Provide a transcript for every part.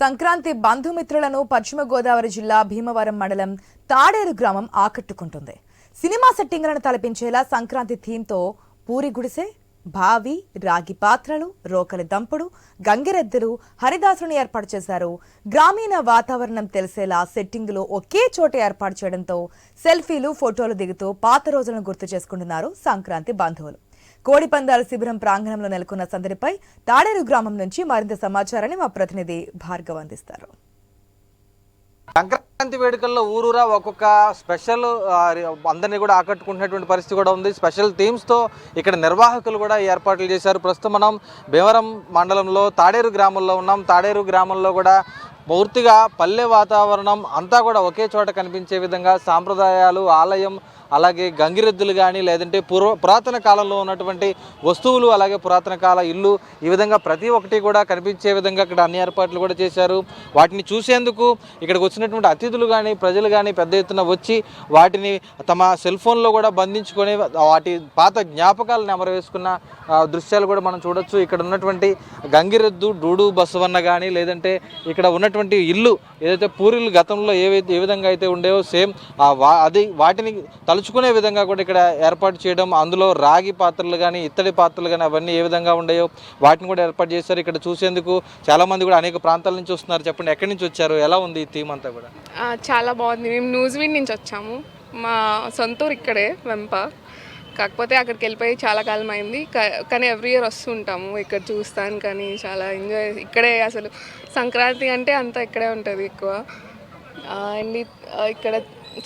సంక్రాంతి బంధుమిత్రులను పశ్చిమ గోదావరి జిల్లా భీమవరం మండలం తాడేరు గ్రామం ఆకట్టుకుంటుంది. సినిమా సెట్టింగ్లను తలపించేలా సంక్రాంతి థీమ్తో పూరి గుడిసె బావి రాగి పాత్రలు రోకలి దంపుడు గంగిరెద్దులు హరిదాసుని ఏర్పాటు చేశారు. గ్రామీణ వాతావరణం తెలిసేలా సెట్టింగులు ఒకే చోట ఏర్పాటు చేయడంతో సెల్ఫీలు ఫోటోలు దిగుతూ పాత రోజులను గుర్తు చేసుకుంటున్నారు సంక్రాంతి బంధువులు. కోడిపందాల శిబిరం ప్రాంగణంలో నెలకొన్న సందడిపై తాడేరు గ్రామం నుంచి మరింత సమాచారాన్ని మా ప్రతినిధి భార్గవ్ అందిస్తారు. సంక్రాంతి వేడుకల్లో ఊరూరా ఒక్కొక్క స్పెషల్ అందరినీ కూడా ఆకట్టుకుంటున్నటువంటి పరిస్థితి కూడా ఉంది. స్పెషల్ థీమ్స్తో ఇక్కడ నిర్వాహకులు కూడా ఏర్పాట్లు చేశారు. ప్రస్తుతం మనం భీమవరం మండలంలో తాడేరు గ్రామంలో ఉన్నాం. తాడేరు గ్రామంలో కూడా పూర్తిగా పల్లె వాతావరణం అంతా కూడా ఒకే చోట కనిపించే విధంగా సాంప్రదాయాలు ఆలయం అలాగే గంగిరెద్దులు కానీ లేదంటే పూర్వ పురాతన కాలంలో ఉన్నటువంటి వస్తువులు అలాగే పురాతన కాల ఇల్లు ఈ విధంగా ప్రతి ఒక్కటి కూడా కనిపించే విధంగా ఇక్కడ అన్ని ఏర్పాట్లు కూడా చేశారు. వాటిని చూసేందుకు ఇక్కడికి వచ్చినటువంటి అతిథులు కానీ ప్రజలు కానీ పెద్ద ఎత్తున వచ్చి వాటిని తమ సెల్ ఫోన్లో కూడా బంధించుకొని వాటి పాత జ్ఞాపకాలను ఎమరవేసుకున్న దృశ్యాలు కూడా మనం చూడొచ్చు. ఇక్కడ ఉన్నటువంటి గంగిరెద్దు డూడు బసవన్న కానీ లేదంటే ఇక్కడ ఉన్నటువంటి ఇల్లు ఏదైతే పూరిలు గతంలో ఏవైతే ఏ విధంగా అయితే ఉండేవో సేమ్ వా అది వాటిని నడుచుకునే విధంగా కూడా ఇక్కడ ఏర్పాటు చేయడం అందులో రాగి పాత్రలు కానీ ఇత్తడి పాత్రలు కానీ అవన్నీ ఏ విధంగా ఉన్నాయో వాటిని కూడా ఏర్పాటు చేశారు. ఇక్కడ చూసేందుకు చాలామంది కూడా అనేక ప్రాంతాల నుంచి వస్తున్నారు. చెప్పండి ఎక్కడి నుంచి వచ్చారు? ఎలా ఉంది ఈ థీమ్ అంతా కూడా? చాలా బాగుంది. మేము న్యూజివీడ్ నుంచి వచ్చాము. మా సొంతూరు ఇక్కడే వెంప. కాకపోతే అక్కడికి వెళ్ళిపోయి చాలా కాలం అయింది. కానీ ఎవ్రీ ఇయర్ వస్తుంటాము ఇక్కడ చూస్తాను కానీ చాలా ఎంజాయ్ ఇక్కడే అసలు సంక్రాంతి అంటే అంతా ఇక్కడే ఉంటుంది ఎక్కువ. అండ్ ఇక్కడ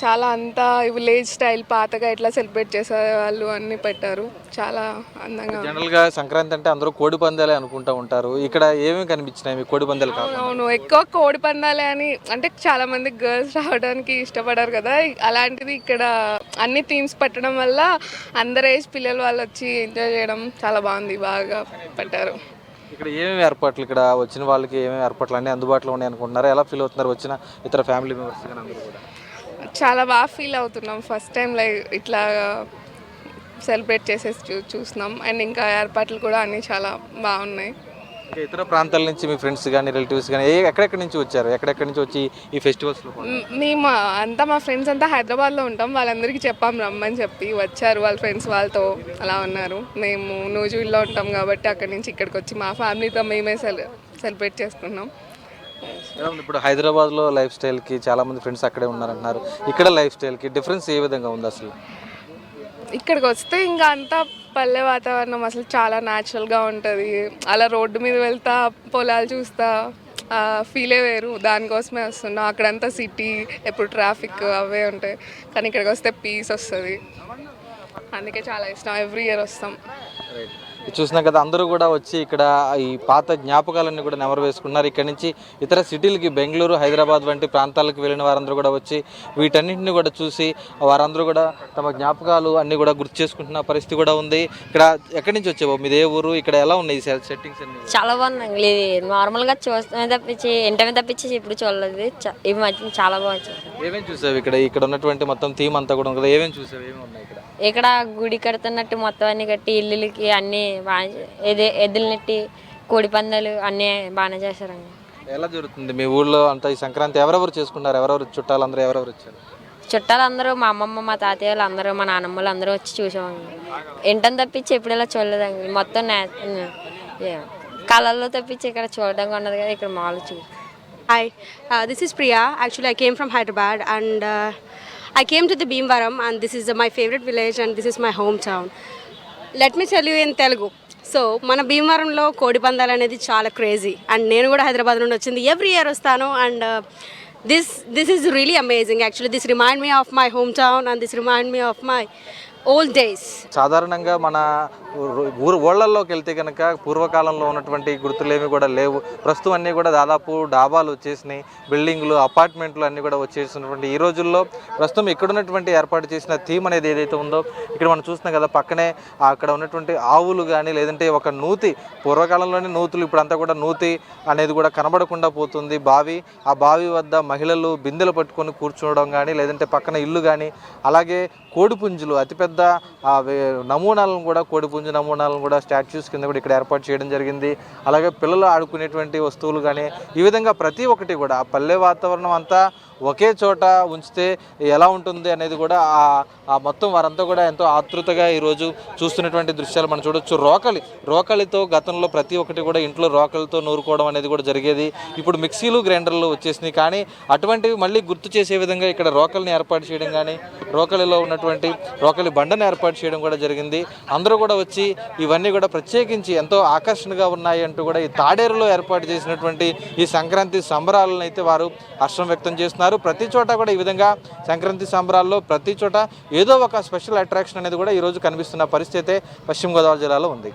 చాలా అంతా విలేజ్ స్టైల్ పాతగా ఎట్లా సెలబ్రేట్ చేసే వాళ్ళు అన్నీ పెట్టారు. చాలా అందంగా. జనరల్గా సంక్రాంతి అంటే అందరూ కోడి పందాలే అనుకుంటా ఉంటారు. ఇక్కడ ఏమేమి కనిపించినాయి? మీకు కోడి పందాలు అవును ఎక్కువ కోడి పందాలే అని అంటే చాలా మంది గర్ల్స్ రావడానికి ఇష్టపడారు కదా. అలాంటిది ఇక్కడ అన్ని థీమ్స్ పెట్టడం వల్ల అందరు ఏజ్ పిల్లలు వాళ్ళు వచ్చి ఎంజాయ్ చేయడం చాలా బాగుంది బాగా పెట్టారు. ఇక్కడ ఏమేమి ఏర్పాట్లు ఇక్కడ వచ్చిన వాళ్ళకి ఏమేమి ఏర్పాట్లు అన్నీ అందుబాటులో ఉన్నాయి అనుకుంటున్నారు? ఎలా ఫీల్ అవుతున్నారు వచ్చిన ఇతర ఫ్యామిలీ మెంబర్స్ కానీ అందరూ కూడా? చాలా బాగా ఫీల్ అవుతున్నాం. ఫస్ట్ టైం లైక్ ఇట్లా సెలబ్రేట్ చేసేసి చూ చూస్తున్నాం. అండ్ ఇంకా ఏర్పాట్లు కూడా అన్నీ చాలా బాగున్నాయి. ఇంకా ఇతర ప్రాంతాల నుంచి మీ ఫ్రెండ్స్ కానీ రిలేటివ్స్ కానీ ఏ ఎక్కడెక్కడి నుంచి వచ్చారు? ఎక్కడెక్కడి నుంచి వచ్చి ఈ ఫెస్టివల్స్లో మ్, మేము అంతా మా ఫ్రెండ్స్ అంతా హైదరాబాద్లో ఉంటాం. వాళ్ళందరికీ చెప్పాం రమ్మని చెప్పి వచ్చారు వాళ్ళ ఫ్రెండ్స్ వాళ్ళతో. అలా ఉన్నారు. మేము నూజువిల్లో ఉంటాం కాబట్టి అక్కడి నుంచి ఇక్కడికి వచ్చి మా ఫ్యామిలీతో మేమే సెల సెలబ్రేట్ చేసుకున్నాం ఇప్పుడు హైదరాబాద్లో లైఫ్ స్టైల్కి చాలామంది ఫ్రెండ్స్ అక్కడే ఉన్నారంటున్నారు. ఇక్కడ లైఫ్ స్టైల్కి డిఫరెన్స్ ఏ విధంగా ఉంది అసలు? ఇక్కడికి వస్తే ఇంకా అంతా పల్లె వాతావరణం అసలు చాలా న్యాచురల్గా ఉంటుంది. అలా రోడ్డు మీద వెళ్తా పొలాలు చూస్తా ఫీలే వేరు. దానికోసమే వస్తున్నాం. అక్కడంతా సిటీ ఎప్పుడు ట్రాఫిక్ అవే ఉంటాయి. కానీ ఇక్కడికి వస్తే పీస్ వస్తుంది. అందుకే చాలా ఇష్టం. ఎవ్రీ ఇయర్ వస్తాం. చూసినా కదా అందరూ కూడా వచ్చి ఇక్కడ ఈ పాత జ్ఞాపకాలన్నీ కూడా నెమరు వేసుకున్నారు. ఇక్కడ నుంచి ఇతర సిటీలకి బెంగళూరు హైదరాబాద్ వంటి ప్రాంతాలకు వెళ్ళిన వారందరూ కూడా వచ్చి వీటన్నింటిని కూడా చూసి వారందరూ కూడా తమ జ్ఞాపకాలు అన్నీ కూడా గుర్తు చేసుకుంటున్న పరిస్థితి కూడా ఉంది. ఇక్కడ ఎక్కడి నుంచి వచ్చావు? మీదే ఊరు? ఇక్కడ ఎలా ఉన్నాయి సెట్టింగ్స్ అన్ని? చాలా బాగుంది నార్మల్గా చూస్తామే తప్పించి ఇంటమే తప్పించి ఇప్పుడు చూడలేదు. ఇవి మధ్య చాలా బాగా చూసాను ఏమేమి చూసావు ఇక్కడ? ఇక్కడ ఉన్నటువంటి మొత్తం థీమ్ అంతా కూడా ఉంది కదా ఏమేమి చూసావు? ఏమేమి ఉన్నాయి ఇక్కడ? ఇక్కడ గుడి కడుతున్నట్టు మొత్తం అన్ని కట్టి ఇల్లులకి అన్ని బాగా ఎది ఎద్దులు నెట్టి కోడి పందాలు అన్నీ బాగానే చేశారండి. ఎలా జరుగుతుంది మీ ఊళ్ళో అంతా ఈ సంక్రాంతి ఎవరెవరు చేసుకున్నారు ఎవరెవరు చుట్టాలు అందరూ ఎవరెవరు వచ్చారు? చుట్టాలు అందరూ మా అమ్మమ్మ మా తాతయ్య వాళ్ళు అందరూ మా నాన్నమ్మ వాళ్ళు అందరూ వచ్చి చూసామండి ఇంటని తప్పించి ఎప్పుడు ఇలా చూడలేదండి. మొత్తం నే- కళల్లో తప్పించి ఇక్కడ చూడడం ఉన్నది కదా ఇక్కడ మామూలు చూ. This is Priya. Actually, I came from Hyderabad and uh, I came to the Bhimvaram and this is uh, my favorite village and this is my hometown. Let me tell you in Telugu so మన భీమవరంలో కోడి పందాలు అనేది చాలా crazy and నేను కూడా హైదరాబాద్ నుండి వచ్చింది. ఎవ్రీ ఇయర్ వస్తాను. And this this is really amazing actually this remind me of my home town and this remind me of my old days సాధారణంగా మన ఊరు- ఊళ్ళల్లోకి వెళ్తే కనుక పూర్వకాలంలో ఉన్నటువంటి గుర్తులేమి కూడా లేవు. ప్రస్తుతం అన్నీ కూడా దాదాపు డాబాలు వచ్చేసినాయి. బిల్డింగ్లు అపార్ట్మెంట్లు అన్నీ కూడా వచ్చేసినటువంటి ఈ రోజుల్లో ప్రస్తుతం ఇక్కడ ఉన్నటువంటి ఏర్పాటు చేసిన థీమ్ అనేది ఏదైతే ఉందో ఇక్కడ మనం చూస్తున్నాం కదా పక్కనే అక్కడ ఉన్నటువంటి ఆవులు కానీ లేదంటే ఒక నూతి పూర్వకాలంలోనే నూతులు ఇప్పుడంతా కూడా నూతి అనేది కూడా కనబడకుండా పోతుంది. బావి ఆ బావి వద్ద మహిళలు బిందెలు పట్టుకొని కూర్చోవడం కానీ లేదంటే పక్కన ఇల్లు కానీ అలాగే కోడిపుంజులు అతిపెద్ద పెద్ద నమూనాలను కూడా కోడిపుంజు నమూనాలను కూడా స్టాచ్యూస్ కింద కూడా ఇక్కడ ఏర్పాటు చేయడం జరిగింది. అలాగే పిల్లలు ఆడుకునేటువంటి వస్తువులు కానీ ఈ విధంగా ప్రతి ఒక్కటి కూడా ఆ పల్లె వాతావరణం అంతా ఒకే చోట ఉంచితే ఎలా ఉంటుంది అనేది కూడా ఆ ఆ మొత్తం వారంతా కూడా ఎంతో ఆతృతగా ఈరోజు చూస్తున్నటువంటి దృశ్యాలు మనం చూడొచ్చు. రోకలి రోకలితో గతంలో ప్రతి ఒక్కటి కూడా ఇంట్లో రోకలితో నూరుకోవడం అనేది కూడా జరిగేది. ఇప్పుడు మిక్సీలు గ్రైండర్లు వచ్చేసినాయి. కానీ అటువంటివి మళ్ళీ గుర్తు చేసే విధంగా ఇక్కడ రోకలిని ఏర్పాటు చేయడం కానీ రోకలిలో ఉన్నటువంటి రోకలి బండను ఏర్పాటు చేయడం కూడా జరిగింది. అందరూ కూడా వచ్చి ఇవన్నీ కూడా ప్రత్యేకించి ఎంతో ఆకర్షణగా ఉన్నాయి అంటూ కూడా ఈ తాడేరులో ఏర్పాటు చేసినటువంటి ఈ సంక్రాంతి సంబరాలను అయితే వారు హర్షం వ్యక్తం చేస్తున్నారు. ప్రతి చోట కూడా ఈ విధంగా సంక్రాంతి సంబరాల్లో ప్రతి చోట ఏదో ఒక స్పెషల్ అట్రాక్షన్ అనేది కూడా ఈరోజు కనిపిస్తున్న పరిస్థితి పశ్చిమ గోదావరి జిల్లాలో ఉంది.